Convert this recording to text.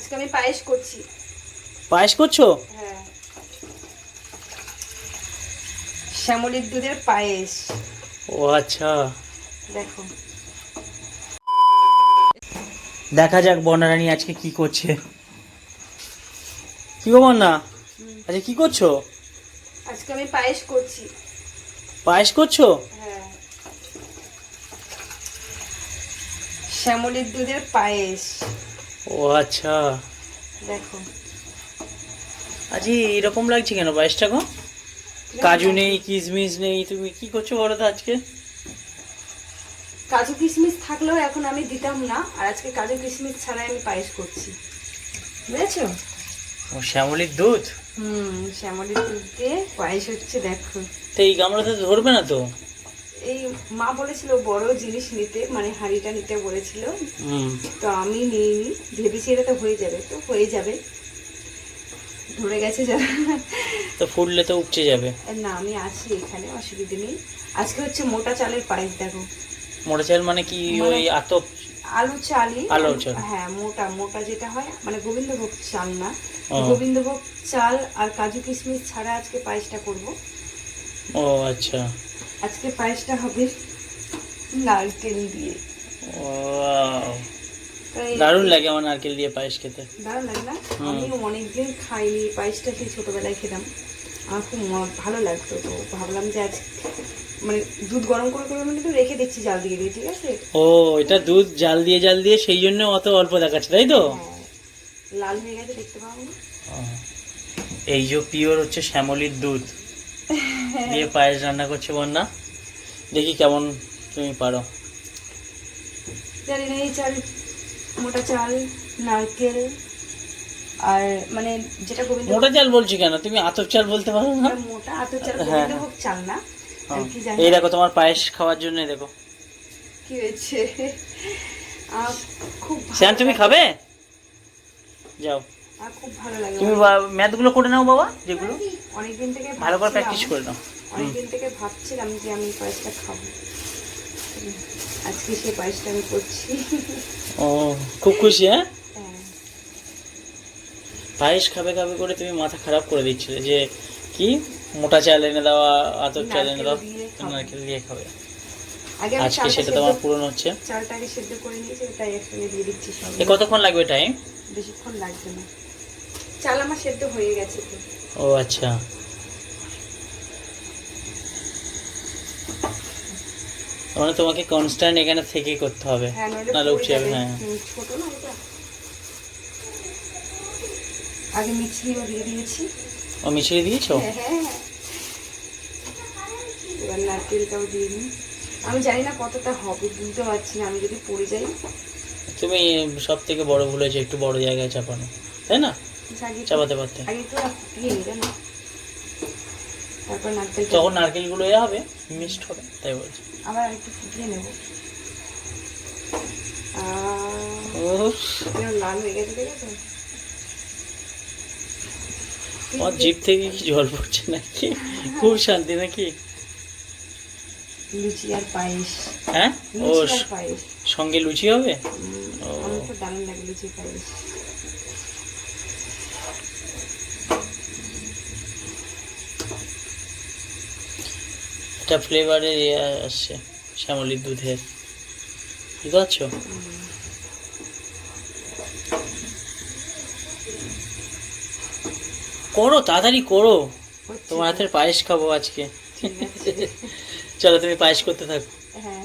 আজকে আমি পায়েস করছি। পায়েস করছ? হ্যাঁ। শ্যামলির দুধের পায়েস। ও আচ্ছা। দেখো। দেখা যাক বর্ণারানী আজকে কি করছে। কি গো বন্যা আচ্ছা কি করছ? আজকে আমি পায়েস করছি। পায়েস করছ? হ্যাঁ। শ্যামলির দুধের পায়েস। ও আচ্ছা। দেখো। আজকে এরকম লাগছে কেন পায়েসটা গো? কাজু নেই কিশমিশ নেই তুমি কি করছ বলো তো আজকে? কাজু কিশমিশ থাকলেও এখন আমি দিতাম না আর আজকে কাজু কিশমিশ ছাড়াই আমি পায়েস করছি। বুঝেছ? ও শ্যামলির দুধ? হুম শ্যামলির দুধ দিয়ে পায়েস হচ্ছে দেখো। তো এই গামলাতে ধরবে না তো? এই মা বলেছিল বড় জিনিস নিতে মানে হাঁড়িটা নিতে বলেছিল। তো আমি নিইনি ভেবেছি এটা তো হয়ে যাবে তো হয়ে যাবে। ধরে গেছে যারা। তো ফুললে তো উপচে যাবে। না আমি আছি এখানে অসুবিধে নেই। আজকে হচ্ছে মোটা চালের পায়েস দেখো। মোটা চাল মানে কি ওই আতপ? আলু চালই। আলু চাল। হ্যাঁ মোটা মোটা যেটা হয় মানে গোবিন্দভোগ চাল না। গোবিন্দভোগ চাল আর কাজু কিশমিশ ছাড়া আজকে পায়েসটা করব। ও আচ্ছা। আজকে পায়েসটা হবে নারকেল দিয়ে। দারুণ লাগে আমার নারকেল দিয়ে পায়েস খেতে। দারুণ লাগে না? আমিও অনেকদিন খাইনি পায়েসটা সেই ছোটবেলায় খেতাম। আমার খুব ভালো লাগতো। তো ভাবলাম যে আজ মানে দুধ গরম করে করে মানে কিন্তু রেখে দিচ্ছি জাল দিয়ে দিয়ে ঠিক আছে? ও এটা দুধ জাল দিয়ে জাল দিয়ে সেই জন্য অত অল্প দেখাচ্ছে তাই তো? হ্যাঁ। লাল হয়ে গেছে দেখতে পাবো এই যে পিওর হচ্ছে শ্যামলির দুধ। দিয়ে পায়েস রান্না করছে বন্যা। দেখি কেমন তুমি পারো। জানি না এই চাল মোটা চাল নারকেল আর মানে যেটা গোবিন্দ মোটা চাল বলছি কেন? তুমি আতপ চাল বলতে পারো না? মোটা আতো চাল হ্যাঁ। গোবিন্দভোগ চাল না। এই দেখো তোমার পায়েস খাওয়ার জন্য দেখো। কি হয়েছে? খুব ভালো শ্যাম তুমি খাবে? যাও। খুব ভালো লাগে তুমি ম্যাথগুলো করে নাও বাবা যেগুলো। অনেকদিন থেকে ভালো করে প্র্যাকটিস করে নাও। অনেকদিন থেকে ভাবছিলাম যে আমি পায়েসটা খাব। আজকে সেই পায়েসটা আমি করছি। ও খুব খুশি হ্যাঁ? হ্যাঁ। পায়েস খাবে খাবে করে তুমি মাথা খারাপ করে দিচ্ছিলে যে কি? মোটা চাল এনে দেওয়া আতপ চাল এনে দাও নারকেল দিয়ে খাব। আজকে সেটা তোমার পূরণ হচ্ছে। চালটাকে সেদ্ধ করে নিয়েছি তাই একসঙ্গে দিয়ে দিচ্ছি এ কতক্ষণ লাগবে টাইম বেশিক্ষণ লাগবে না। চাল আমার সেদ্ধ হয়ে গেছে ও আচ্ছা। মানে তোমাকে কনস্ট্যান্ট এখানে থেকে করতে হবে। হ্যাঁ পড়ে যাবে হ্যাঁ। হুম, ছোট না এটা আগে মিছরিও দিয়ে দিয়েছি। ও মিশিয়ে দিয়েছ? হ্যাঁ হ্যাঁ। এবার নারকেলটাও দিয়ে দিই। আমি জানি না কতটা হবে বুঝতে পারছি না। আমি যদি পড়ে যাই। তুমি সব থেকে বড় ভুল হয়েছে একটু বড় জায়গায় চাপানো। তাই না? চাপাতে পারতে। তখন নারকেলগুলো এ হবে মিক্সড হবে তাই বলছি। আবার একটু ফুটিয়ে নেব। আহ, লাল হয়ে গেছে দেখেছ আমার জিভ থেকে কি জল পড়ছে নাকি? খুব শান্তি নাকি? লুচি আর পায়েস। হ্যাঁ? ও সঙ্গে লুচি হবে? ও। দারুণ লাগে লুচি পায়েস। একটা ফ্লেভারের ইয়ে আসছে শ্যামলির দুধের। বুঝতে পারছ? করো তাড়াতাড়ি করো। তোমার হাতের পায়েস খাব আজকে। চলো তুমি পায়েস করতে থাকো। হ্যাঁ।